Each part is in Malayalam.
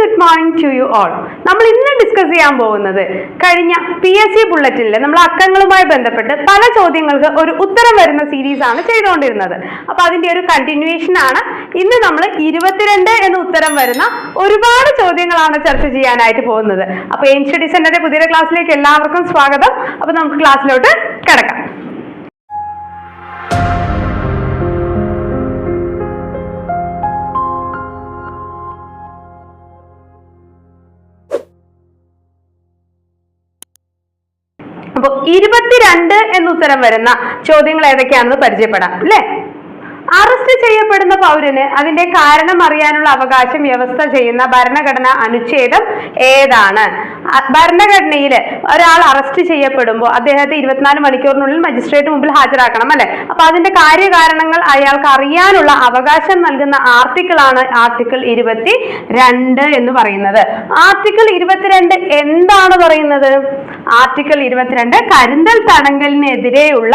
Good morning to you all നമ്മൾ ഇന്ന് ഡിസ്കസ് ചെയ്യാൻ പോകുന്നത് കഴിഞ്ഞ പി എസ് സി ബുള്ളറ്റിനിൽ നമ്മൾ അക്കങ്ങളുമായി ബന്ധപ്പെട്ട് പല ചോദ്യങ്ങൾക്ക് ഒരു ഉത്തരം വരുന്ന സീരീസ് ആണ് ചെയ്തുകൊണ്ടിരുന്നത്. അപ്പൊ അതിന്റെ ഒരു കണ്ടിന്യൂവേഷൻ ആണ്. ഇന്ന് നമ്മൾ ഇരുപത്തിരണ്ട് എന്ന ഉത്തരം വരുന്ന ഒരുപാട് ചോദ്യങ്ങളാണ് ചർച്ച ചെയ്യാനായിട്ട് പോകുന്നത്. അപ്പൊ എയിം സ്റ്റഡി സെന്ററിന്റെ പുതിയ ക്ലാസ്സിലേക്ക് എല്ലാവർക്കും സ്വാഗതം. അപ്പൊ നമുക്ക് ക്ലാസ്സിലോട്ട് കിടക്കാം. അപ്പൊ ഇരുപത്തിരണ്ട് എന്ന് ഉത്തരം വരുന്ന ചോദ്യങ്ങൾ ഏതൊക്കെയാണെന്ന് പരിചയപ്പെടാം അല്ലേ? അറസ്റ്റ് ചെയ്യപ്പെടുന്ന പൗരന് അതിന്റെ കാരണം അറിയാനുള്ള അവകാശം വ്യവസ്ഥ ചെയ്യുന്ന ഭരണഘടന അനുച്ഛേദം ഏതാണ്? ഭരണഘടനയിൽ ഒരാൾ അറസ്റ്റ് ചെയ്യപ്പെടുമ്പോൾ അദ്ദേഹത്തെ ഇരുപത്തിനാല് മണിക്കൂറിനുള്ളിൽ മജിസ്ട്രേറ്റ് മുമ്പിൽ ഹാജരാക്കണം അല്ലെ? അപ്പൊ അതിന്റെ കാര്യകാരണങ്ങൾ അയാൾക്ക് അറിയാനുള്ള അവകാശം നൽകുന്ന ആർട്ടിക്കിൾ ആണ് ആർട്ടിക്കിൾ ഇരുപത്തി രണ്ട് എന്ന് പറയുന്നത്. ആർട്ടിക്കിൾ ഇരുപത്തിരണ്ട് എന്താണ് പറയുന്നത്? ആർട്ടിക്കിൾ ഇരുപത്തിരണ്ട് കരുന്തൽ തടങ്കലിനെതിരെയുള്ള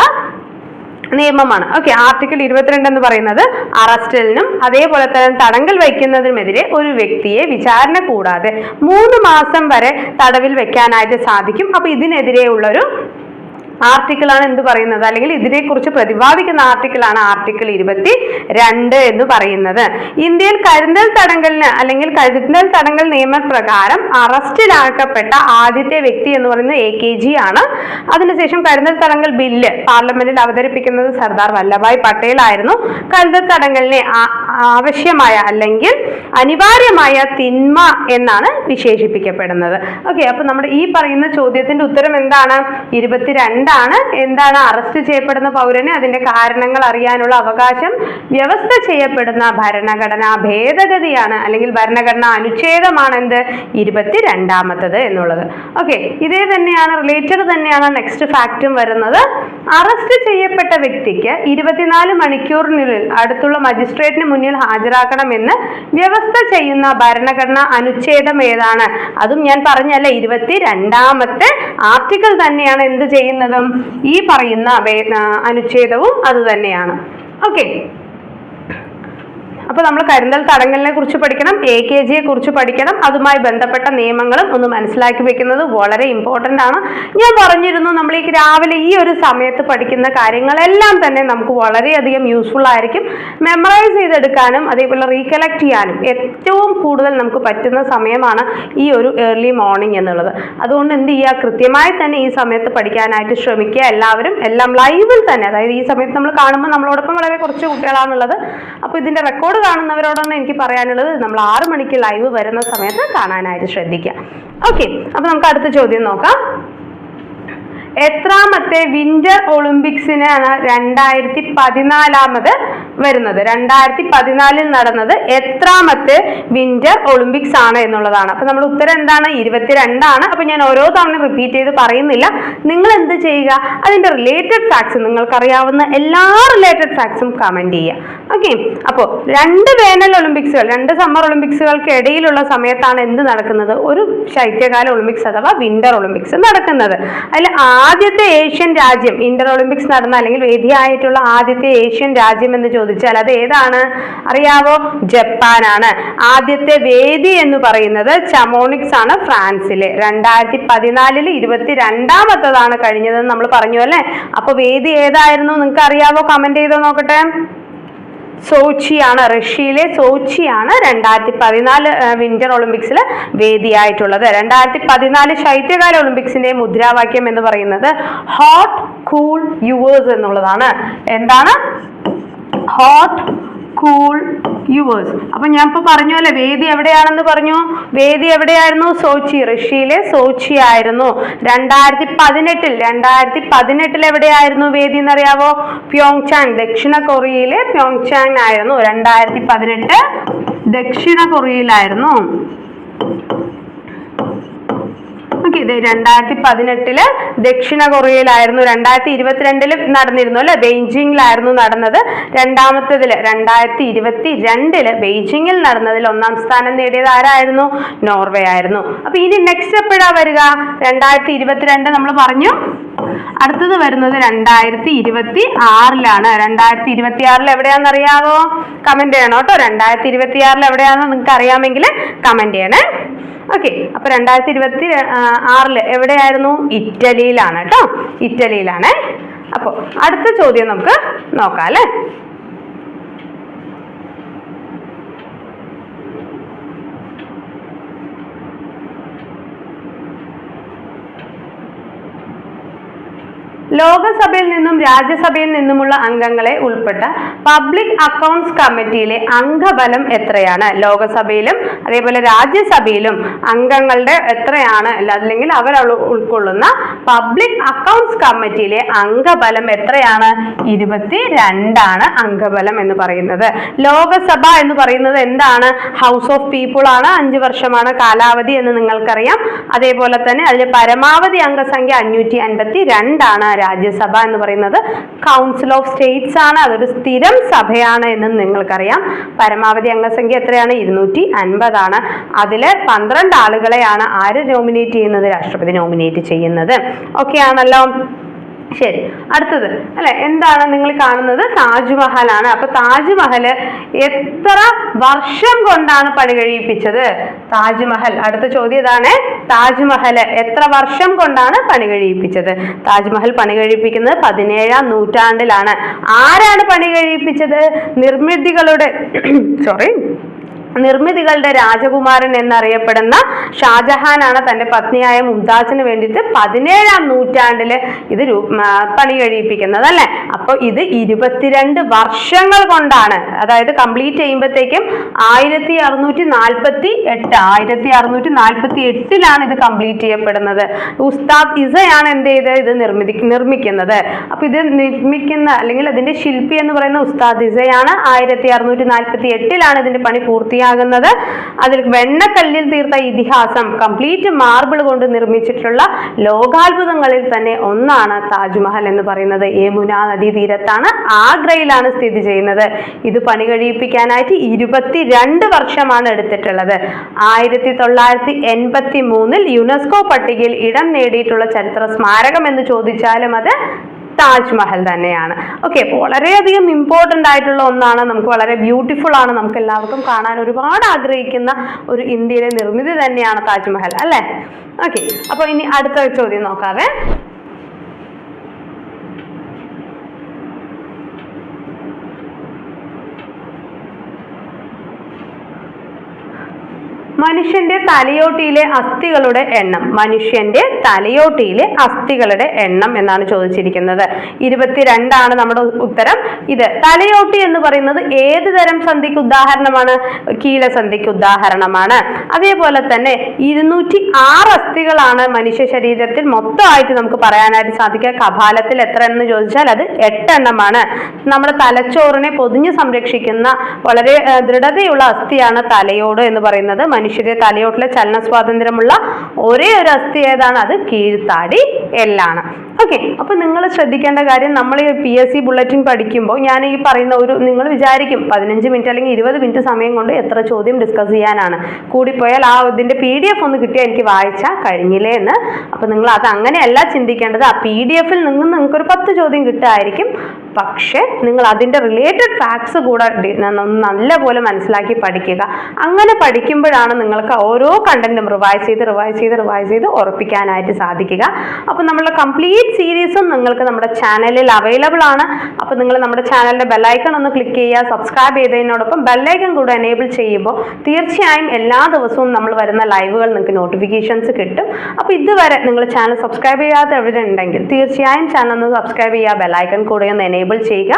നിയമമാണ്. ഓക്കെ ആർട്ടിക്കിൾ ഇരുപത്തിരണ്ട് എന്ന് പറയുന്നത് അറസ്റ്റിനും അതേപോലെ തന്നെ തടങ്കൽ വയ്ക്കുന്നതിനുമെതിരെ ഒരു വ്യക്തിയെ വിചാരണ കൂടാതെ മൂന്ന് മാസം വരെ തടവിൽ വെക്കാനായിട്ട് സാധിക്കും. അപ്പൊ ഇതിനെതിരെയുള്ള ആണ് എന്ത് പറയുന്നത്? അല്ലെങ്കിൽ ഇതിനെക്കുറിച്ച് പ്രതിപാദിക്കുന്ന ആർട്ടിക്കിൾ ആണ് ആർട്ടിക്കിൾ ഇരുപത്തി രണ്ട് എന്ന് പറയുന്നത്. ഇന്ത്യയിൽ കരുതൽ തടങ്കലിന് അല്ലെങ്കിൽ കരുതൽ തടങ്കൽ നിയമപ്രകാരം അറസ്റ്റിലാക്കപ്പെട്ട ആദ്യത്തെ വ്യക്തി എന്ന് പറയുന്നത് എ കെ ജി ആണ്. അതിനുശേഷം കരുതൽ തടങ്കൽ ബില്ല് പാർലമെന്റിൽ അവതരിപ്പിക്കുന്നത് സർദാർ വല്ലഭായ് പട്ടേൽ ആയിരുന്നു കരുതൽ തടങ്കലിനെ ആവശ്യമായ അല്ലെങ്കിൽ അനിവാര്യമായ തിന്മ എന്നാണ് വിശേഷിപ്പിക്കപ്പെടുന്നത്. ഓക്കെ അപ്പൊ നമ്മുടെ ഈ പറയുന്ന ചോദ്യത്തിന്റെ ഉത്തരം എന്താണ്? ഇരുപത്തിരണ്ടാണ് എന്താണ് അറസ്റ്റ് ചെയ്യപ്പെടുന്ന പൗരന് അതിന്റെ കാരണങ്ങൾ അറിയാനുള്ള അവകാശം? വ്യവസ്ഥ ചെയ്യപ്പെടുന്ന ഭരണഘടനാ ഭേദഗതിയാണ് അല്ലെങ്കിൽ ഭരണഘടനാ അനുച്ഛേദമാണ് എന്ത് ഇരുപത്തിരണ്ടാമത്തത് എന്നുള്ളത്. ഓക്കെ ഇതേ തന്നെയാണ് റിലേറ്റഡ് തന്നെയാണ് നെക്സ്റ്റ് ഫാക്റ്റും വരുന്നത്. അറസ്റ്റ് ചെയ്യപ്പെട്ട വ്യക്തിക്ക് ഇരുപത്തിനാല് മണിക്കൂറിനുള്ളിൽ അടുത്തുള്ള മജിസ്ട്രേറ്റിന് മുന്നിൽ ഹാജരാക്കണമെന്ന് വ്യവസ്ഥ ചെയ്യുന്ന ഭരണഘടനാ അനുച്ഛേദം ഏതാണ്? അതും ഞാൻ പറഞ്ഞല്ലേ ഇരുപത്തി രണ്ടാമത്തെ ആർട്ടിക്കിൾ തന്നെയാണ് എന്ത് ചെയ്യുന്നതും ഈ പറയുന്ന അനുച്ഛേദവും അത് തന്നെയാണ്. ഓക്കെ. അപ്പോൾ നമ്മൾ കരിന്തൽ തടങ്കലിനെ കുറിച്ച് പഠിക്കണം എ കെ ജിയെ കുറിച്ച് പഠിക്കണം. അതുമായി ബന്ധപ്പെട്ട നിയമങ്ങളും ഒന്ന് മനസ്സിലാക്കി വെക്കുന്നത് വളരെ ഇമ്പോർട്ടന്റ് ആണ്. ഞാൻ പറഞ്ഞിരുന്നു നമ്മൾ ഈ രാവിലെ ഈ ഒരു സമയത്ത് പഠിക്കുന്ന കാര്യങ്ങളെല്ലാം തന്നെ നമുക്ക് വളരെയധികം യൂസ്ഫുൾ ആയിരിക്കും. മെമ്മറൈസ് ചെയ്തെടുക്കാനും അതേപോലെ റീകലക്ട് ചെയ്യാനും ഏറ്റവും കൂടുതൽ നമുക്ക് പറ്റുന്ന സമയമാണ് ഈ ഒരു ഏർലി മോർണിംഗ് എന്നുള്ളത്. അതുകൊണ്ട് എന്ത് ചെയ്യുക കൃത്യമായി തന്നെ ഈ സമയത്ത് പഠിക്കാനായിട്ട് ശ്രമിക്കുക എല്ലാവരും. എല്ലാം ലൈവിൽ തന്നെ. അതായത് ഈ സമയത്ത് നമ്മൾ കാണുമ്പോൾ നമ്മളോടൊപ്പം വളരെ കുറച്ച് കുട്ടികളാണുള്ളത്. അപ്പോൾ ഇതിന്റെ റെക്കോർഡ് കാണുന്നവരോടാണ് എനിക്ക് പറയാനുള്ളത് നമ്മൾ ആറു മണിക്ക് ലൈവ് വരുന്ന സമയത്ത് കാണാനായിട്ട് ശ്രദ്ധിക്കുക. ഓക്കെ അപ്പൊ നമുക്ക് അടുത്ത ചോദ്യം നോക്കാം. എത്രാമത്തെ വിന്റർ ഒളിമ്പിക്സിനാണ് രണ്ടായിരത്തി പതിനാലാമത് വരുന്നത്. രണ്ടായിരത്തി പതിനാലിൽ നടന്നത് എത്രാമത്തെ വിന്റർ ഒളിമ്പിക്സ് ആണ് എന്നുള്ളതാണ്. അപ്പൊ നമ്മുടെ ഉത്തരം എന്താണ്? ഇരുപത്തിരണ്ടാണ്. അപ്പൊ ഞാൻ ഓരോ തവണ റിപ്പീറ്റ് ചെയ്ത് പറയുന്നില്ല. നിങ്ങൾ എന്ത് ചെയ്യുക? അതിന്റെ റിലേറ്റഡ് ഫാക്ട്സ് നിങ്ങൾക്കറിയാവുന്ന എല്ലാ റിലേറ്റഡ് ഫാക്ട്സും കമന്റ് ചെയ്യുക. ഓക്കെ അപ്പോൾ രണ്ട് വേനൽ ഒളിമ്പിക്സുകൾ രണ്ട് സമ്മർ ഒളിമ്പിക്സുകൾക്ക് ഇടയിലുള്ള സമയത്താണ് എന്ത് നടക്കുന്നത്? ഒരു ശൈത്യകാല ഒളിമ്പിക്സ് അഥവാ വിന്റർ ഒളിമ്പിക്സ് നടക്കുന്നത്. അതിൽ ആദ്യത്തെ ഏഷ്യൻ രാജ്യം ഇന്റർ ഒളിമ്പിക്സ് നടന്ന അല്ലെങ്കിൽ വേദിയായിട്ടുള്ള ആദ്യത്തെ ഏഷ്യൻ രാജ്യം എന്ന് ചോദിച്ചാൽ അത് ഏതാണ്? അറിയാവോ? ജപ്പാനാണ്. ആദ്യത്തെ വേദി എന്ന് പറയുന്നത് ചമോണിക്സ് ആണ് ഫ്രാൻസിൽ രണ്ടായിരത്തി പതിനാലിൽ ഇരുപത്തി രണ്ടാമത്തതാണ് കഴിഞ്ഞതെന്ന് നമ്മൾ പറഞ്ഞു അല്ലേ? അപ്പൊ വേദി ഏതായിരുന്നു? നിങ്ങൾക്ക് അറിയാവോ? കമന്റ് ചെയ്തോ നോക്കട്ടെ. സോച്ചിയാണ് റഷ്യയിലെ സോച്ചിയാണ് രണ്ടായിരത്തി പതിനാല് വിന്റർ ഒളിമ്പിക്സിൽ വേദിയായിട്ടുള്ളത്. രണ്ടായിരത്തി പതിനാല് ശൈത്യകാല ഒളിമ്പിക്സിന്റെ മുദ്രാവാക്യം എന്ന് പറയുന്നത് ഹോട്ട് കൂൾ യുവേഴ്സ് എന്നുള്ളതാണ്. എന്താണ്? ഹോട്ട് കൂൾ യുവേഴ്സ് അപ്പൊ ഞാൻ ഇപ്പൊ പറഞ്ഞു അല്ലേ വേദി എവിടെയാണെന്ന് പറഞ്ഞു? വേദി എവിടെയായിരുന്നു? സോച്ചി റഷ്യയിലെ സോച്ചി ആയിരുന്നു. രണ്ടായിരത്തി പതിനെട്ടിൽ രണ്ടായിരത്തി പതിനെട്ടിൽ എവിടെയായിരുന്നു വേദി എന്നറിയാവോ? പ്യോങ്ചാങ് ദക്ഷിണ കൊറിയയിലെ പ്യോങ് ചാങ് ആയിരുന്നു. രണ്ടായിരത്തി പതിനെട്ട് ദക്ഷിണ കൊറിയയിലായിരുന്നു. ഓക്കെ ഇത് രണ്ടായിരത്തി പതിനെട്ടിൽ ദക്ഷിണ കൊറിയയിലായിരുന്നു രണ്ടായിരത്തി ഇരുപത്തിരണ്ടിൽ നടന്നിരുന്നു അല്ലെ? ബെയ്ജിങ്ങിലായിരുന്നു നടന്നത്. രണ്ടാമത്തതിൽ രണ്ടായിരത്തി ഇരുപത്തി രണ്ടിൽ ബെയ്ജിങ്ങിൽ നടന്നതിൽ ഒന്നാം സ്ഥാനം നേടിയത് ആരായിരുന്നു? നോർവേ ആയിരുന്നു. അപ്പൊ ഇനി നെക്സ്റ്റ് എപ്പോഴാ വരിക? രണ്ടായിരത്തി ഇരുപത്തിരണ്ട് നമ്മൾ പറഞ്ഞു. അടുത്തത് വരുന്നത് രണ്ടായിരത്തി ഇരുപത്തി ആറിലാണ് രണ്ടായിരത്തി ഇരുപത്തി ആറിൽ എവിടെയാണെന്ന് അറിയാവോ? കമന്റ് ചെയ്യണം കേട്ടോ. രണ്ടായിരത്തി ഇരുപത്തി ആറിൽ എവിടെയാണെന്ന് നിങ്ങൾക്ക് അറിയാമെങ്കിൽ കമന്റ് ചെയ്യണേ. ഓക്കെ അപ്പൊ രണ്ടായിരത്തി ഇരുപത്തി ആറിൽ എവിടെയായിരുന്നു? ഇറ്റലിയിലാണ് കേട്ടോ ഇറ്റലിയിലാണ്. അപ്പോൾ അടുത്ത ചോദ്യം നമുക്ക് നോക്കാം അല്ലേ ലോകസഭയിൽ നിന്നും രാജ്യസഭയിൽ നിന്നുമുള്ള അംഗങ്ങളെ ഉൾപ്പെട്ട പബ്ലിക് അക്കൗണ്ട്സ് കമ്മിറ്റിയിലെ അംഗബലം എത്രയാണ്? ലോകസഭയിലും അതേപോലെ രാജ്യസഭയിലും അംഗങ്ങളുടെ എത്രയാണ്? അല്ല അല്ലെങ്കിൽ അവർ ഉൾക്കൊള്ളുന്ന പബ്ലിക് അക്കൗണ്ട്സ് കമ്മിറ്റിയിലെ അംഗബലം എത്രയാണ്? ഇരുപത്തി രണ്ടാണ് അംഗബലം എന്ന് പറയുന്നത്. ലോകസഭ എന്ന് പറയുന്നത് എന്താണ്? ഹൗസ് ഓഫ് പീപ്പിൾ ആണ് അഞ്ച് വർഷമാണ് കാലാവധി എന്ന് നിങ്ങൾക്കറിയാം. അതേപോലെ തന്നെ അതിലെ പരമാവധി അംഗസംഖ്യ അഞ്ഞൂറ്റി അൻപത്തി രണ്ടാണ് രാജ്യസഭ എന്ന് പറയുന്നത് കൗൺസിൽ ഓഫ് സ്റ്റേറ്റ്സ് ആണ്. അതൊരു സ്ഥിരം സഭയാണ് എന്ന് നിങ്ങൾക്കറിയാം. പരമാവധി അംഗസംഖ്യ എത്രയാണ്? ഇരുന്നൂറ്റി അൻപതാണ് അതിൽ പന്ത്രണ്ട് ആളുകളെയാണ് ആര് നോമിനേറ്റ് ചെയ്യുന്നത്? രാഷ്ട്രപതി നോമിനേറ്റ് ചെയ്യുന്നത്. ഓക്കെ ആണല്ലോ. ശരി. അടുത്തത്. അല്ലെ? എന്താണ് നിങ്ങൾ കാണുന്നത്? താജ്മഹലാണ്. അപ്പൊ താജ്മഹൽ എത്ര വർഷം കൊണ്ടാണ് പണി കഴിയിപ്പിച്ചത്? താജ്മഹൽ. അടുത്ത ചോദ്യം ഇതാണ്. താജ്മഹൽ എത്ര വർഷം കൊണ്ടാണ് പണി കഴിയിപ്പിച്ചത്? താജ്മഹൽ പണി കഴിപ്പിക്കുന്നത് പതിനേഴാം നൂറ്റാണ്ടിലാണ്. ആരാണ് പണി കഴിയിപ്പിച്ചത്? നിർമ്മിതികളുടെ സോറി നിർമ്മിതികളുടെ രാജകുമാരൻ എന്നറിയപ്പെടുന്ന ഷാജഹാനാണ് തന്റെ പത്നിയായ മുംതാസിന് വേണ്ടിയിട്ട് പതിനേഴാം നൂറ്റാണ്ടിൽ ഇത് പണി കഴിയിപ്പിക്കുന്നത് അല്ലെ? അപ്പോൾ ഇത് ഇരുപത്തിരണ്ട് വർഷങ്ങൾ കൊണ്ടാണ്. അതായത് കംപ്ലീറ്റ് ചെയ്യുമ്പോഴത്തേക്കും ആയിരത്തി അറുന്നൂറ്റി നാൽപ്പത്തി എട്ട് ആയിരത്തി അറുന്നൂറ്റി നാൽപ്പത്തി എട്ടിലാണ് ഇത് കംപ്ലീറ്റ് ചെയ്യപ്പെടുന്നത്. ഉസ്താദ് ഇസയാണ് എന്ത് ചെയ്ത് ഇത് നിർമ്മിതി നിർമ്മിക്കുന്നത്. അപ്പൊ ഇത് നിർമ്മിക്കുന്ന അല്ലെങ്കിൽ അതിന്റെ ശില്പി എന്ന് പറയുന്ന ഉസ്താദ് ഇസയാണ് ആയിരത്തി അറുന്നൂറ്റി നാൽപ്പത്തി എട്ടിലാണ് ഇതിന്റെ പണി പൂർത്തിയാകുന്നത് അതിൽ വെണ്ണക്കല്ലിൽ തീർത്ത ഇതിഹാസം കംപ്ലീറ്റ് മാർബിൾ കൊണ്ട് നിർമ്മിച്ചിട്ടുള്ള ലോകാത്ഭുതങ്ങളിൽ തന്നെ ഒന്നാണ് താജ്മഹൽ എന്ന് പറയുന്നത്. യമുന നദീ തീരത്താണ് ആഗ്രയിലാണ് സ്ഥിതി ചെയ്യുന്നത്. ഇത് പണി കഴിയിപ്പിക്കാനായിട്ട് ഇരുപത്തിരണ്ട് വർഷമാണ് എടുത്തിട്ടുള്ളത്. ആയിരത്തി തൊള്ളായിരത്തി എൺപത്തി മൂന്നിൽ യുനെസ്കോ പട്ടികയിൽ ഇടം നേടിയിട്ടുള്ള ചരിത്ര സ്മാരകം എന്ന് ചോദിച്ചാലും അത് താജ്മഹൽ തന്നെയാണ്. ഓക്കെ വളരെയധികം ഇമ്പോർട്ടന്റ് ആയിട്ടുള്ള ഒന്നാണ്. നമുക്ക് വളരെ ബ്യൂട്ടിഫുൾ ആണ്. നമുക്ക് എല്ലാവർക്കും കാണാൻ ഒരുപാട് ആഗ്രഹിക്കുന്ന ഒരു ഇന്ത്യയിലെ നിർമ്മിതി തന്നെയാണ് താജ്മഹൽ അല്ലേ? ഓക്കെ അപ്പോൾ ഇനി അടുത്ത ചോദ്യം നോക്കാവേ. മനുഷ്യന്റെ തലയോട്ടിയിലെ അസ്ഥികളുടെ എണ്ണം മനുഷ്യന്റെ തലയോട്ടിയിലെ അസ്ഥികളുടെ എണ്ണം എന്നാണ് ചോദിച്ചിരിക്കുന്നത്. ഇരുപത്തിരണ്ടാണ് നമ്മുടെ ഉത്തരം. ഇത് തലയോട്ടി എന്ന് പറയുന്നത് ഏത് തരം സന്ധിക്ക് ഉദാഹരണമാണ്? കീലസന്ധിക്ക് ഉദാഹരണമാണ്. അതേപോലെ തന്നെ ഇരുന്നൂറ്റി ആറ് അസ്ഥികളാണ് മനുഷ്യ ശരീരത്തിൽ മൊത്തമായിട്ട് നമുക്ക് പറയാനായിട്ട് സാധിക്കുക. കപാലത്തിൽ എത്ര എന്ന് ചോദിച്ചാൽ അത് എട്ടെണ്ണമാണ്. നമ്മുടെ തലച്ചോറിനെ പൊതിഞ്ഞു സംരക്ഷിക്കുന്ന വളരെ ദൃഢതയുള്ള അസ്ഥിയാണ് തലയോട് എന്ന് പറയുന്നത്. മനുഷ്യരുടെ തലയോട്ടിലെ ചലന സ്വാതന്ത്ര്യമുള്ള ഒരേ ഒരു അസ്ഥി ഏതാണ്? അത് കീഴ്ത്താടി എല്ലാണ് ഓക്കെ അപ്പൊ നിങ്ങൾ ശ്രദ്ധിക്കേണ്ട കാര്യം നമ്മൾ ഈ പി എസ് സി ബുള്ളറ്റിൻ പഠിക്കുമ്പോൾ ഞാൻ ഈ പറയുന്ന ഒരു നിങ്ങൾ വിചാരിക്കും പതിനഞ്ച് മിനിറ്റ് അല്ലെങ്കിൽ ഇരുപത് മിനിറ്റ് സമയം കൊണ്ട് എത്ര ചോദ്യം ഡിസ്കസ് ചെയ്യാനാണ്. കൂടിപ്പോയാൽ ആ ഇതിന്റെ പി ഡി എഫ് ഒന്ന് കിട്ടിയാൽ എനിക്ക് വായിച്ചാൽ കഴിഞ്ഞില്ലേ എന്ന്. അപ്പൊ നിങ്ങൾ അത് അങ്ങനെയല്ല ചിന്തിക്കേണ്ടത്. ആ പി ഡി എഫിൽ നിന്ന് നിങ്ങൾക്ക് ഒരു പത്ത് ചോദ്യം കിട്ടുമായിരിക്കും പക്ഷേ നിങ്ങൾ അതിന്റെ റിലേറ്റഡ് ഫാക്ട്സ് കൂടെ നല്ലപോലെ മനസ്സിലാക്കി പഠിക്കുക. അങ്ങനെ പഠിക്കുമ്പോഴാണ് നിങ്ങൾക്ക് ഓരോ കണ്ടന്റും റിവൈസ് ചെയ്ത് റിവൈസ് ചെയ്ത് റിവൈസ് ചെയ്ത് ഉറപ്പിക്കാനായിട്ട് സാധിക്കുക. അപ്പോൾ നമ്മളുടെ കംപ്ലീറ്റ് സീരീസും നിങ്ങൾക്ക് നമ്മുടെ ചാനലിൽ അവൈലബിൾ ആണ്. അപ്പോൾ നിങ്ങൾ നമ്മുടെ ചാനലിന്റെ ബെല്ലൈക്കൺ ഒന്ന് ക്ലിക്ക് ചെയ്യുക. സബ്സ്ക്രൈബ് ചെയ്തതിനോടൊപ്പം ബെല്ലൈക്കൺ കൂടെ എനേബിൾ ചെയ്യുമ്പോൾ തീർച്ചയായും എല്ലാ ദിവസവും നമ്മൾ വരുന്ന ലൈവുകൾ നിങ്ങൾക്ക് നോട്ടിഫിക്കേഷൻസ് കിട്ടും. അപ്പോൾ ഇതുവരെ നിങ്ങൾ ചാനൽ സബ്സ്ക്രൈബ് ചെയ്യാത്തവരുണ്ടെങ്കിൽ തീർച്ചയായും ചാനൽ ഒന്ന് സബ്സ്ക്രൈബ് ചെയ്യുക. ബെല്ലൈക്കൺ കൂടെ ഒന്ന് എനേബിൾ ചെയ്യുക.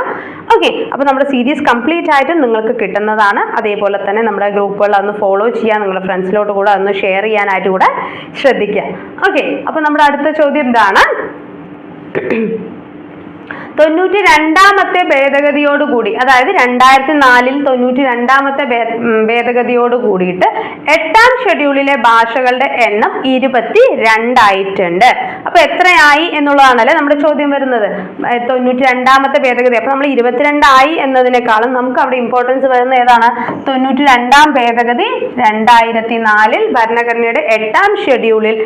ഓക്കെ അപ്പോൾ നമ്മുടെ സീരീസ് കംപ്ലീറ്റ് ആയിട്ടും നിങ്ങൾക്ക് കിട്ടുന്നതാണ്. അതേപോലെ തന്നെ നമ്മുടെ ഗ്രൂപ്പുകൾ ഒന്ന് ഫോളോ ചെയ്യാൻ നിങ്ങളുടെ ഫ്രണ്ട്സിലോട്ട് കൂടെ അന്ന് ഷെയർ ചെയ്യാനായിട്ട് കൂടെ ശ്രദ്ധിക്കുക. ഓക്കെ അപ്പോൾ നമ്മുടെ അടുത്ത ചോദ്യം ഇതാണ് തൊണ്ണൂറ്റി രണ്ടാമത്തെ ഭേദഗതിയോടുകൂടി അതായത് രണ്ടായിരത്തി നാലിൽ തൊണ്ണൂറ്റി രണ്ടാമത്തെ ഭേദഗതിയോട് കൂടിയിട്ട് എട്ടാം ഷെഡ്യൂളിലെ ഭാഷകളുടെ എണ്ണം ഇരുപത്തി രണ്ടായിട്ടുണ്ട് അപ്പൊ എത്രയായി എന്നുള്ളതാണല്ലേ നമ്മുടെ ചോദ്യം വരുന്നത്. തൊണ്ണൂറ്റി രണ്ടാമത്തെ ഭേദഗതി. അപ്പൊ നമ്മൾ ഇരുപത്തിരണ്ടായി എന്നതിനേക്കാളും നമുക്ക് അവിടെ ഇമ്പോർട്ടൻസ് വരുന്ന ഏതാണ്? തൊണ്ണൂറ്റി രണ്ടാം ഭേദഗതി രണ്ടായിരത്തി നാലിൽ ഭരണഘടനയുടെ എട്ടാം ഷെഡ്യൂളിൽ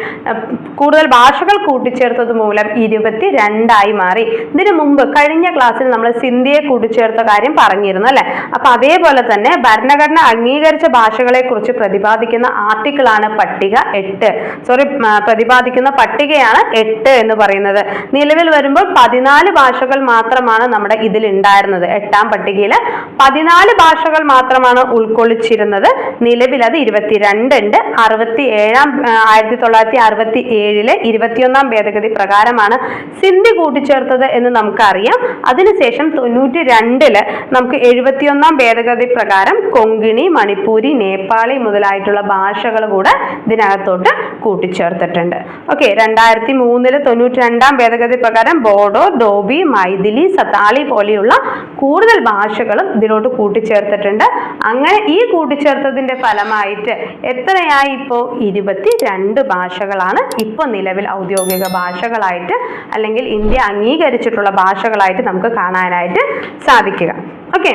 കൂടുതൽ ഭാഷകൾ കൂട്ടിച്ചേർത്തത് മൂലം ഇരുപത്തി രണ്ടായി മാറി. ഇതിനു മുമ്പ് കഴിഞ്ഞ ക്ലാസ്സിൽ നമ്മൾ സിന്ധിയെ കൂട്ടിച്ചേർത്ത കാര്യം പറഞ്ഞിരുന്നു അല്ലെ? അപ്പൊ അതേപോലെ തന്നെ ഭരണഘടന അംഗീകരിച്ച ഭാഷകളെ കുറിച്ച് പ്രതിപാദിക്കുന്ന ആർട്ടിക്കിൾ ആണ് പട്ടിക എട്ട്. സോറി പ്രതിപാദിക്കുന്ന പട്ടികയാണ് എട്ട് എന്ന് പറയുന്നത്. നിലവിൽ വരുമ്പോൾ പതിനാല് ഭാഷകൾ മാത്രമാണ് നമ്മുടെ ഇതിൽ ഉണ്ടായിരുന്നത് എട്ടാം പട്ടികയിൽ പതിനാല് ഭാഷകൾ മാത്രമാണ് ഉൾക്കൊള്ളിച്ചിരുന്നത്. നിലവിൽ അത് ഇരുപത്തിരണ്ട് ഉണ്ട്. അറുപത്തി ഏഴാം ആയിരത്തി തൊള്ളായിരത്തി അറുപത്തി ഏഴിലെ ഇരുപത്തിയൊന്നാം ഭേദഗതി പ്രകാരമാണ് സിന്ധി കൂട്ടിച്ചേർത്തത് എന്ന് നമുക്കറിയാം. അതിനുശേഷം തൊണ്ണൂറ്റി രണ്ടിൽ നമുക്ക് എഴുപത്തിയൊന്നാം ഭേദഗതി പ്രകാരം കൊങ്കിണി മണിപ്പൂരി നേപ്പാളി മുതലായിട്ടുള്ള ഭാഷകൾ കൂടെ ഇതിനകത്തോട്ട് കൂട്ടിച്ചേർത്തിട്ടുണ്ട്. ഓക്കെ രണ്ടായിരത്തി മൂന്നിൽ തൊണ്ണൂറ്റി രണ്ടാം ഭേദഗതി പ്രകാരം ബോഡോ ഡോബി മൈഥിലി സതാളി പോലെയുള്ള കൂടുതൽ ഭാഷകളും ഇതിലോട്ട് കൂട്ടിച്ചേർത്തിട്ടുണ്ട്. അങ്ങനെ ഈ കൂട്ടിച്ചേർത്തതിന്റെ ഫലമായിട്ട് എത്രയായി ഇപ്പോൾ ഇരുപത്തി രണ്ട് ഭാഷകളാണ് ഇപ്പോൾ നിലവിൽ ഔദ്യോഗിക ഭാഷകളായിട്ട് അല്ലെങ്കിൽ ഇന്ത്യ അംഗീകരിച്ചിട്ടുള്ള ഭാഷകളായിട്ട് നമുക്ക് കാണാനായിട്ട് സാധിക്കുക. ഓക്കെ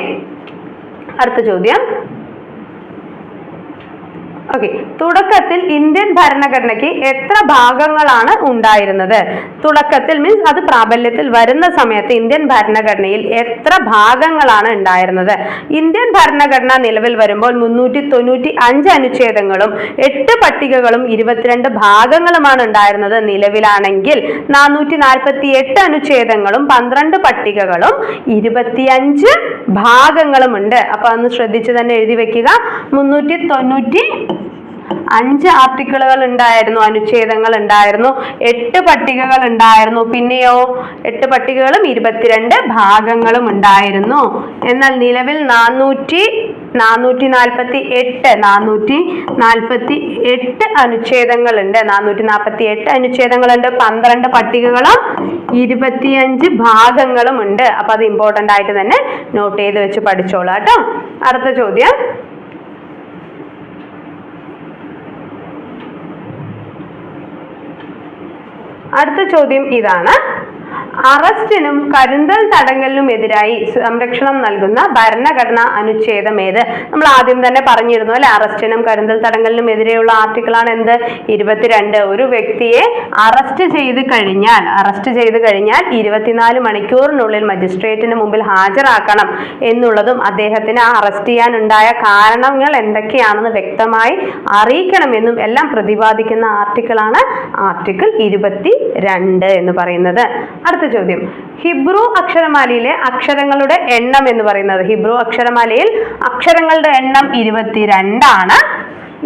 അടുത്ത ചോദ്യം. ഓക്കെ തുടക്കത്തിൽ ഇന്ത്യൻ ഭരണഘടനയ്ക്ക് എത്ര ഭാഗങ്ങളാണ് ഉണ്ടായിരുന്നത്? തുടക്കത്തിൽ മീൻസ് അത് പ്രാബല്യത്തിൽ വരുന്ന സമയത്ത് ഇന്ത്യൻ ഭരണഘടനയിൽ എത്ര ഭാഗങ്ങളാണ് ഉണ്ടായിരുന്നത്? ഇന്ത്യൻ ഭരണഘടന നിലവിൽ വരുമ്പോൾ മുന്നൂറ്റി തൊണ്ണൂറ്റി അഞ്ച് അനുച്ഛേദങ്ങളും എട്ട് പട്ടികകളും ഇരുപത്തിരണ്ട് ഭാഗങ്ങളുമാണ് ഉണ്ടായിരുന്നത് നിലവിലാണെങ്കിൽ. നാനൂറ്റി നാൽപ്പത്തി എട്ട് അനുച്ഛേദങ്ങളും പന്ത്രണ്ട് പട്ടികകളും ഇരുപത്തിയഞ്ച് ഭാഗങ്ങളുമുണ്ട്. അപ്പൊ അന്ന് ശ്രദ്ധിച്ചു തന്നെ എഴുതി വെക്കുക. മുന്നൂറ്റി തൊണ്ണൂറ്റി അഞ്ച് ആർട്ടിക്കിളുകൾ ഉണ്ടായിരുന്നു അനുച്ഛേദങ്ങൾ ഉണ്ടായിരുന്നു എട്ട് പട്ടികകൾ ഉണ്ടായിരുന്നു. പിന്നെയോ എട്ട് പട്ടികകളും ഇരുപത്തിരണ്ട് ഭാഗങ്ങളും ഉണ്ടായിരുന്നു. എന്നാൽ നിലവിൽ നാനൂറ്റി നാനൂറ്റി നാൽപ്പത്തി എട്ട് നാനൂറ്റി നാൽപ്പത്തി എട്ട് അനുച്ഛേദങ്ങളുണ്ട്. നാനൂറ്റി നാൽപ്പത്തി എട്ട് അനുച്ഛേദങ്ങളുണ്ട്. പന്ത്രണ്ട് പട്ടികകളും ഇരുപത്തിയഞ്ച് ഭാഗങ്ങളും ഉണ്ട് അപ്പൊ അത് ഇമ്പോർട്ടന്റ് ആയിട്ട് തന്നെ നോട്ട് ചെയ്ത് വെച്ച് പഠിച്ചോളാം കേട്ടോ. അടുത്ത ചോദ്യം. അടുത്ത ചോദ്യം ഇതാണ്. അറസ്റ്റിനും കരുതൽ തടങ്കലിനും എതിരായി സംരക്ഷണം നൽകുന്ന ഭരണഘടന അനുച്ഛേദം ഏത് നമ്മൾ ആദ്യം തന്നെ പറഞ്ഞിരുന്നു അല്ലെ അറസ്റ്റിനും കരുതൽ തടങ്കലിനും എതിരെയുള്ള ആർട്ടിക്കിളാണ് എന്ത്? ഇരുപത്തിരണ്ട്. ഒരു വ്യക്തിയെ അറസ്റ്റ് ചെയ്ത് കഴിഞ്ഞാൽ അറസ്റ്റ് ചെയ്ത് കഴിഞ്ഞാൽ ഇരുപത്തിനാല് മണിക്കൂറിനുള്ളിൽ മജിസ്ട്രേറ്റിന് മുമ്പിൽ ഹാജരാക്കണം എന്നുള്ളതും അദ്ദേഹത്തിന് അറസ്റ്റ് ചെയ്യാനുണ്ടായ കാരണങ്ങൾ എന്തൊക്കെയാണെന്ന് വ്യക്തമായി അറിയിക്കണമെന്നും എല്ലാം പ്രതിപാദിക്കുന്ന ആർട്ടിക്കിളാണ് ആർട്ടിക്കിൾ ഇരുപത്തി രണ്ട് എന്ന് പറയുന്നത്. അടുത്ത ചോദ്യം. ഹിബ്രു അക്ഷരമാലയിലെ അക്ഷരങ്ങളുടെ എണ്ണം എന്ന് പറയുന്നത്. ഹിബ്രു അക്ഷരമാലയിൽ അക്ഷരങ്ങളുടെ എണ്ണം ഇരുപത്തിരണ്ടാണ്.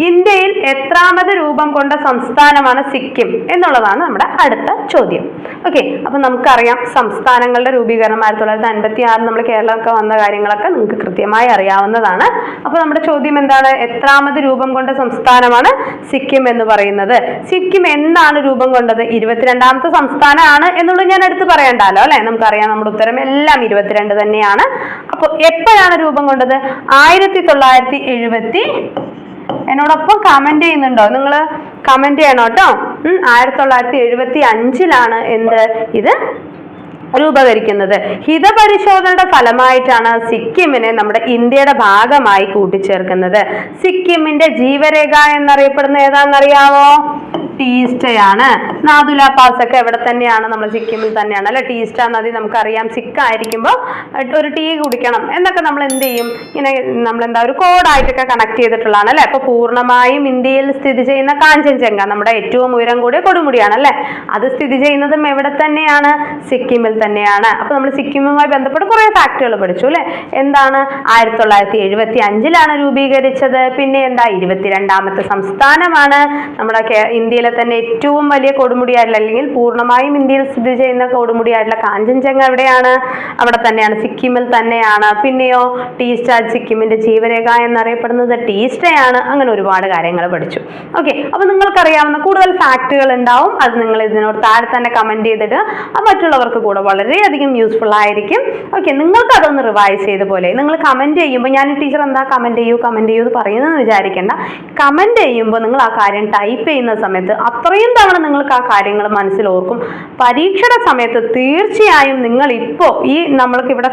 ഇന്ത്യയിൽ എത്രാമത് രൂപം കൊണ്ട സംസ്ഥാനമാണ് സിക്കിം എന്നുള്ളതാണ് നമ്മുടെ അടുത്ത ചോദ്യം. ഓക്കെ അപ്പൊ നമുക്കറിയാം സംസ്ഥാനങ്ങളുടെ രൂപീകരണം ആയിരത്തി തൊള്ളായിരത്തി അൻപത്തി ആറിൽ നമ്മൾ കേരളമൊക്കെ വന്ന കാര്യങ്ങളൊക്കെ നിങ്ങൾക്ക് കൃത്യമായി അറിയാവുന്നതാണ്. അപ്പോൾ നമ്മുടെ ചോദ്യം എന്താണ്? എത്രാമത് രൂപം കൊണ്ട സംസ്ഥാനമാണ് സിക്കിം എന്ന് പറയുന്നത്. സിക്കിം എന്നാണ് രൂപം കൊണ്ടത്? ഇരുപത്തിരണ്ടാമത്തെ സംസ്ഥാനമാണ് എന്നുള്ളത് ഞാൻ എടുത്ത് പറയണ്ടല്ലോ അല്ലേ? നമുക്കറിയാം നമ്മുടെ ഉത്തരം എല്ലാം ഇരുപത്തിരണ്ട് തന്നെയാണ്. അപ്പോൾ എപ്പോഴാണ് രൂപം കൊണ്ടത്? ആയിരത്തി തൊള്ളായിരത്തി എഴുപത്തി എന്നോടൊപ്പം കമന്റ് ചെയ്യുന്നുണ്ടോ? നിങ്ങൾ കമന്റ് ചെയ്യണം കേട്ടോ. ആയിരത്തി തൊള്ളായിരത്തി എഴുപത്തി അഞ്ചിലാണ് എന്ത് ഇത് രൂപകരിക്കുന്നത്. ഹിതപരിശോധനയുടെ ഫലമായിട്ടാണ് സിക്കിമിനെ നമ്മുടെ ഇന്ത്യയുടെ ഭാഗമായി കൂട്ടിച്ചേർക്കുന്നത്. സിക്കിമിന്റെ ജീവരേഖ എന്നറിയപ്പെടുന്ന ഏതാണെന്നറിയാവോ? ടീസ്റ്റയാണ്. നാദുല പാസ് ഒക്കെ എവിടെ തന്നെയാണ്? നമ്മൾ സിക്കിമിൽ തന്നെയാണ്. അല്ലെ ടീസ്റ്റ നദി നമുക്കറിയാം. സിക്ക് ആയിരിക്കുമ്പോൾ ഒരു ടീ കുടിക്കണം. എന്നൊക്കെ നമ്മൾ എന്ത് ചെയ്യും? ഇങ്ങനെ നമ്മൾ എന്താ ഒരു കോഡായിട്ടൊക്കെ കണക്ട് ചെയ്തിട്ടുള്ളതാണ്. അല്ലെ? അപ്പൊ പൂർണമായും ഇന്ത്യയിൽ സ്ഥിതി ചെയ്യുന്ന കാഞ്ചൻജംഗ നമ്മുടെ ഏറ്റവും ഉയരം കൂടിയ കൊടുമുടിയാണ്. അല്ലെ? അത് സ്ഥിതി ചെയ്യുന്നതും എവിടെ തന്നെയാണ്? സിക്കിമിൽ തന്നെയാണ്. അപ്പൊ നമ്മൾ സിക്കിമുമായി ബന്ധപ്പെട്ട് കുറെ ഫാക്ടുകൾ പഠിച്ചു. അല്ലെ? എന്താണ്? ആയിരത്തി തൊള്ളായിരത്തി എഴുപത്തി അഞ്ചിലാണ് രൂപീകരിച്ചത്. പിന്നെ എന്താ? ഇരുപത്തിരണ്ടാമത്തെ സംസ്ഥാനമാണ്. നമ്മുടെ ഇന്ത്യയിലെ ഇന്ത്യയിലെ തന്നെ ഏറ്റവും വലിയ കൊടുമുടിയായിട്ടുള്ള അല്ലെങ്കിൽ പൂർണമായും ഇന്ത്യയിൽ സ്ഥിതി ചെയ്യുന്ന കൊടുമുടിയായിട്ടുള്ള കാഞ്ചൻജംഗ എവിടെയാണ്? അവിടെ തന്നെയാണ്. സിക്കിമിൽ തന്നെയാണ്. പിന്നെയോ ടീ സ്റ്റാർ സിക്കിമിന്റെ ജീവരേഖ എന്നറിയപ്പെടുന്നത് ടീ സ്റ്റേയാണ്. അങ്ങനെ ഒരുപാട് കാര്യങ്ങൾ പഠിച്ചു. ഓക്കെ അപ്പോൾ നിങ്ങൾക്കറിയാവുന്ന കൂടുതൽ ഫാക്റ്റുകൾ ഉണ്ടാവും. അത് നിങ്ങൾ ഇതിനോട് താഴെ തന്നെ കമന്റ് ചെയ്തിട്ട് മറ്റുള്ളവർക്ക് കൂടെ വളരെയധികം യൂസ്ഫുൾ ആയിരിക്കും. ഓക്കെ നിങ്ങൾക്ക് അതൊന്ന് റിവൈസ് ചെയ്ത പോലെ നിങ്ങൾ കമന്റ് ചെയ്യുമ്പോൾ ഞാൻ ടീച്ചർ എന്താ കമന്റ് ചെയ്യൂ കമന്റ് ചെയ്യൂ എന്ന് പറയുന്നതെന്ന് വിചാരിക്കേണ്ട. കമന്റ് ചെയ്യുമ്പോൾ നിങ്ങൾ ആ കാര്യം ടൈപ്പ് ചെയ്യുന്ന സമയത്ത് അത്രയും തവണ നിങ്ങൾക്ക് ആ കാര്യങ്ങൾ മനസ്സിൽ ഓർക്കും. പരീക്ഷയുടെ സമയത്ത് തീർച്ചയായും നിങ്ങൾ ഇപ്പോൾ ഈ നമ്മൾക്ക് ഇവിടെ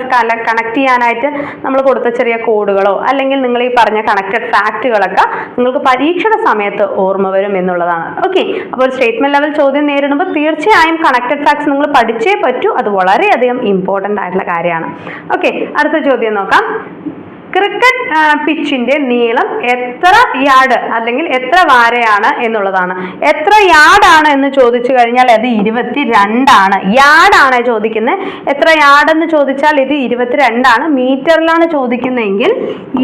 കണക്ട് ചെയ്യാനായിട്ട് നമ്മൾ കൊടുത്ത ചെറിയ കോഡുകളോ അല്ലെങ്കിൽ നിങ്ങൾ ഈ പറഞ്ഞ കണക്റ്റഡ് ഫാക്റ്റുകളൊക്കെ നിങ്ങൾക്ക് പരീക്ഷയുടെ സമയത്ത് ഓർമ്മ വരും എന്നുള്ളതാണ്. ഓക്കെ അപ്പോൾ ഒരു സ്റ്റേറ്റ്മെന്റ് ലെവൽ ചോദ്യം നേരിടുമ്പോൾ തീർച്ചയായും കണക്റ്റഡ് ഫാക്ട്സ് നിങ്ങൾ പഠിച്ചേ പറ്റൂ. അത് വളരെയധികം ഇമ്പോർട്ടന്റ് ആയിട്ടുള്ള കാര്യമാണ്. ഓക്കെ അടുത്ത ചോദ്യം നോക്കാം. ക്രിക്കറ്റ് പിച്ചിന്റെ നീളം എത്ര യാർഡ് അല്ലെങ്കിൽ എത്ര വാരയാണ് എന്നുള്ളതാണ്. എത്ര യാർഡാണ് എന്ന് ചോദിച്ചു കഴിഞ്ഞാൽ അത് ഇരുപത്തി രണ്ടാണ് യാർഡാണ് ചോദിക്കുന്നത് എത്ര യാർഡ് എന്ന് ചോദിച്ചാൽ ഇത് ഇരുപത്തിരണ്ടാണ്. മീറ്ററിലാണ് ചോദിക്കുന്നതെങ്കിൽ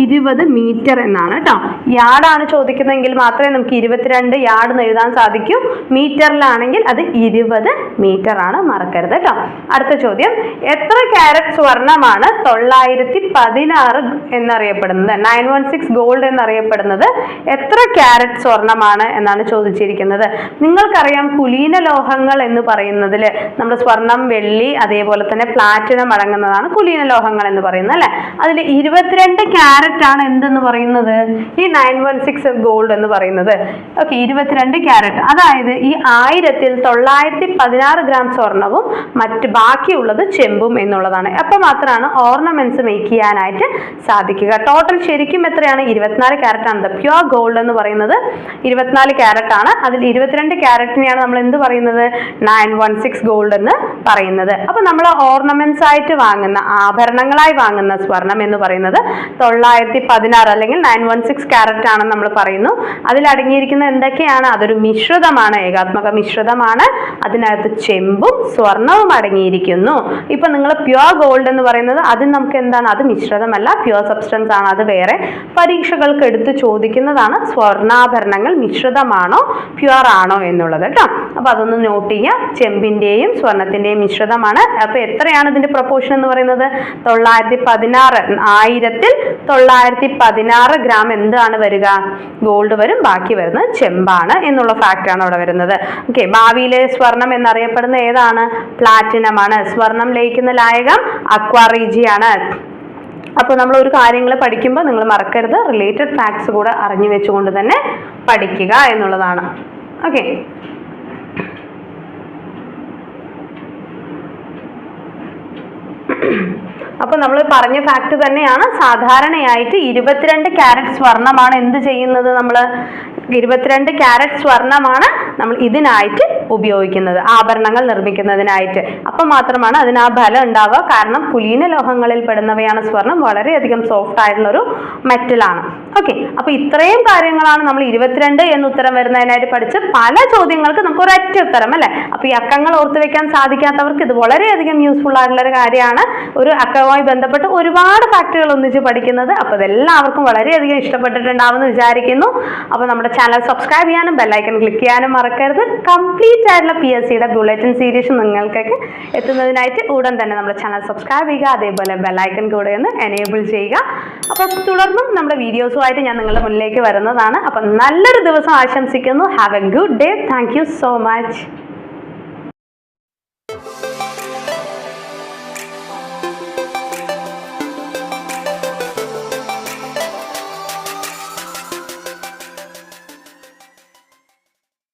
ഇരുപത് മീറ്റർ എന്നാണ് കേട്ടോ യാർഡാണ് ചോദിക്കുന്നതെങ്കിൽ മാത്രമേ നമുക്ക് ഇരുപത്തിരണ്ട് യാർഡ് എന്ന് എഴുതാൻ സാധിക്കൂ. മീറ്ററിലാണെങ്കിൽ അത് ഇരുപത് മീറ്റർ ആണ് മറക്കരുത് കേട്ടോ അടുത്ത ചോദ്യം. എത്ര ക്യാരറ്റ് സ്വർണമാണ് തൊള്ളായിരത്തി പതിനാറ് എന്നറിയപ്പെടുന്നത്. നയൻ വൺ സിക്സ് ഗോൾഡ് എന്നറിയപ്പെടുന്നത് എത്ര ക്യാരറ്റ് സ്വർണമാണ് എന്നാണ് ചോദിച്ചിരിക്കുന്നത്. നിങ്ങൾക്കറിയാം കുലീന ലോഹങ്ങൾ എന്ന് പറയുന്നതിൽ നമ്മൾ സ്വർണം വെള്ളി അതേപോലെ തന്നെ പ്ലാറ്റിനം അടങ്ങുന്നതാണ് കുലീന ലോഹങ്ങൾ എന്ന് പറയുന്നത് അല്ലെ? അതിൽ ഇരുപത്തിരണ്ട് ക്യാരറ്റ് ആണ് എന്തെന്ന് പറയുന്നത്? ഈ നയൻ വൺ സിക്സ് ഗോൾഡ് എന്ന് പറയുന്നത്. ഓക്കെ ഇരുപത്തിരണ്ട് ക്യാരറ്റ് അതായത് ഈ ആയിരത്തിൽ തൊള്ളായിരത്തി പതിനാറ് ഗ്രാം സ്വർണവും മറ്റ് ബാക്കിയുള്ളത് ചെമ്പും എന്നുള്ളതാണ്. അപ്പോൾ മാത്രമാണ് ഓർണമെന്റ്സ് മേക്ക് ചെയ്യാനായിട്ട് സാധിക്കുക. ടോട്ടൽ ശരിക്കും എത്രയാണ്? ഇരുപത്തിനാല് ക്യാരറ്റ് ആണ്. ദ പ്യുവർ ഗോൾഡ് എന്ന് പറയുന്നത് ഇരുപത്തിനാല് ക്യാരറ്റ് ആണ്. അതിൽ ഇരുപത്തിരണ്ട് ക്യാരറ്റിനെയാണ് നമ്മൾ എന്ത് പറയുന്നത്? നയൻ വൺ സിക്സ് ഗോൾഡ് എന്ന് പറയുന്നത്. അപ്പൊ നമ്മൾ ഓർണമെന്റ്സ് ആയിട്ട് വാങ്ങുന്ന ആഭരണങ്ങളായി വാങ്ങുന്ന സ്വർണം എന്ന് പറയുന്നത് തൊള്ളായിരത്തി പതിനാറ് അല്ലെങ്കിൽ നയൻ വൺ സിക്സ് ക്യാരറ്റ് ആണെന്ന് നമ്മൾ പറയുന്നു. അതിൽ അടങ്ങിയിരിക്കുന്ന എന്തൊക്കെയാണ്? അതൊരു മിശ്രിതമാണ് ഏകാത്മക മിശ്രിതമാണ്. അതിനകത്ത് ചെമ്പും സ്വർണവും അടങ്ങിയിരിക്കുന്നു. ഇപ്പൊ നിങ്ങൾ പ്യുവർ ഗോൾഡ് എന്ന് പറയുന്നത് അത് നമുക്ക് എന്താണ്? അത് മിശ്രിതമല്ല പ്യുവർ സബ്സ്റ്റൻസ് ആണ്. അത് വേറെ പരീക്ഷകൾക്ക് എടുത്ത് ചോദിക്കുന്നതാണ് സ്വർണാഭരണങ്ങൾ മിശ്രിതമാണോ പ്യുവർ ആണോ എന്നുള്ളത് കേട്ടോ. അപ്പൊ അതൊന്ന് നോട്ട് ചെയ്യാം. ചെമ്പിന്റെയും സ്വർണത്തിന്റെയും മിശ്രിതമാണ്. അപ്പൊ എത്രയാണ് ഇതിന്റെ പ്രൊപ്പോർഷൻ എന്ന് പറയുന്നത്? തൊള്ളായിരത്തി പതിനാറ് ആയിരത്തിൽ തൊള്ളായിരത്തി പതിനാറ് ഗ്രാം എന്താണ് വരിക? ഗോൾഡ് വരും ബാക്കി വരുന്നത് ചെമ്പാണ് എന്നുള്ള ഫാക്റ്റ് ആണ് അവിടെ വരുന്നത്. ഓക്കെ ഭാവിയിലെ സ്വർണം എന്നറിയപ്പെടുന്ന ഏതാണ്? പ്ലാറ്റിനമാണ് സ്വർണം ലയിക്കുന്ന ലായകം അക്വാറീജിയാണ്. അപ്പോൾ നമ്മൾ ഒരു കാര്യങ്ങൾ പഠിക്കുമ്പോൾ നിങ്ങൾ മറക്കരുത്. റിലേറ്റഡ് ഫാക്ട്സ് കൂടെ അറിഞ്ഞു വെച്ചുകൊണ്ട് തന്നെ പഠിക്കുക എന്നുള്ളതാണ്. ഓക്കെ അപ്പോൾ നമ്മൾ പറഞ്ഞ ഫാക്ട് തന്നെയാണ്. സാധാരണയായിട്ട് ഇരുപത്തിരണ്ട് ക്യാരറ്റ് സ്വർണമാണ് എന്ത് ചെയ്യുന്നത് നമ്മൾ ഇരുപത്തിരണ്ട് ക്യാരറ്റ് സ്വർണമാണ് നമ്മൾ ഇതിനായിട്ട് ഉപയോഗിക്കുന്നത് ആഭരണങ്ങൾ നിർമ്മിക്കുന്നതിനായിട്ട്. അപ്പം മാത്രമാണ് അതിന് ആ ഫലം ഉണ്ടാവുക. കാരണം പുലീന ലോഹങ്ങളിൽ പെടുന്നവയാണ് സ്വർണം. വളരെയധികം സോഫ്റ്റ് ആയിട്ടുള്ള ഒരു മെറ്റലാണ് ഓക്കെ അപ്പോൾ ഇത്രയും കാര്യങ്ങളാണ് നമ്മൾ ഇരുപത്തിരണ്ട് എന്ന് ഉത്തരം വരുന്നതിനായിട്ട് പഠിച്ച് പല ചോദ്യങ്ങൾക്ക് നമുക്ക് ഒരൊറ്റ ഉത്തരം അല്ലേ? അപ്പോൾ ഈ അക്കങ്ങൾ ഓർത്ത് വെക്കാൻ സാധിക്കാത്തവർക്ക് ഇത് വളരെയധികം യൂസ്ഫുൾ ആയിട്ടുള്ള ഒരു കാര്യമാണ്. ഒരു അക്കവുമായി ബന്ധപ്പെട്ട് ഒരുപാട് ഫാക്ടുകൾ ഒന്നിച്ച് പഠിക്കുന്നത്. അപ്പൊ ഇതെല്ലാവർക്കും വളരെയധികം ഇഷ്ടപ്പെട്ടിട്ടുണ്ടാവുമെന്ന് വിചാരിക്കുന്നു. അപ്പോൾ നമ്മുടെ ചാനൽ സബ്സ്ക്രൈബ് ചെയ്യാനും ബെല്ലൈക്കൺ ക്ലിക്ക് ചെയ്യാനും മറക്കരുത് കംപ്ലീറ്റ് ആയിട്ടുള്ള പി എസ് സിയുടെ ബുള്ളറ്റിൻ സീരീസ് നിങ്ങൾക്കൊക്കെ എത്തുന്നതിനായിട്ട് ഉടൻ തന്നെ നമ്മുടെ ചാനൽ സബ്സ്ക്രൈബ് ചെയ്യുക അതേപോലെ ബെല്ലൈക്കൺ കൂടെ ഒന്ന് എനേബിൾ ചെയ്യുക. അപ്പോൾ തുടർന്നും നമ്മുടെ വീഡിയോസുമായിട്ട് ഞാൻ നിങ്ങളുടെ മുന്നിലേക്ക് വരുന്നതാണ്. അപ്പം നല്ലൊരു ദിവസം ആശംസിക്കുന്നു. Have a good day thank so much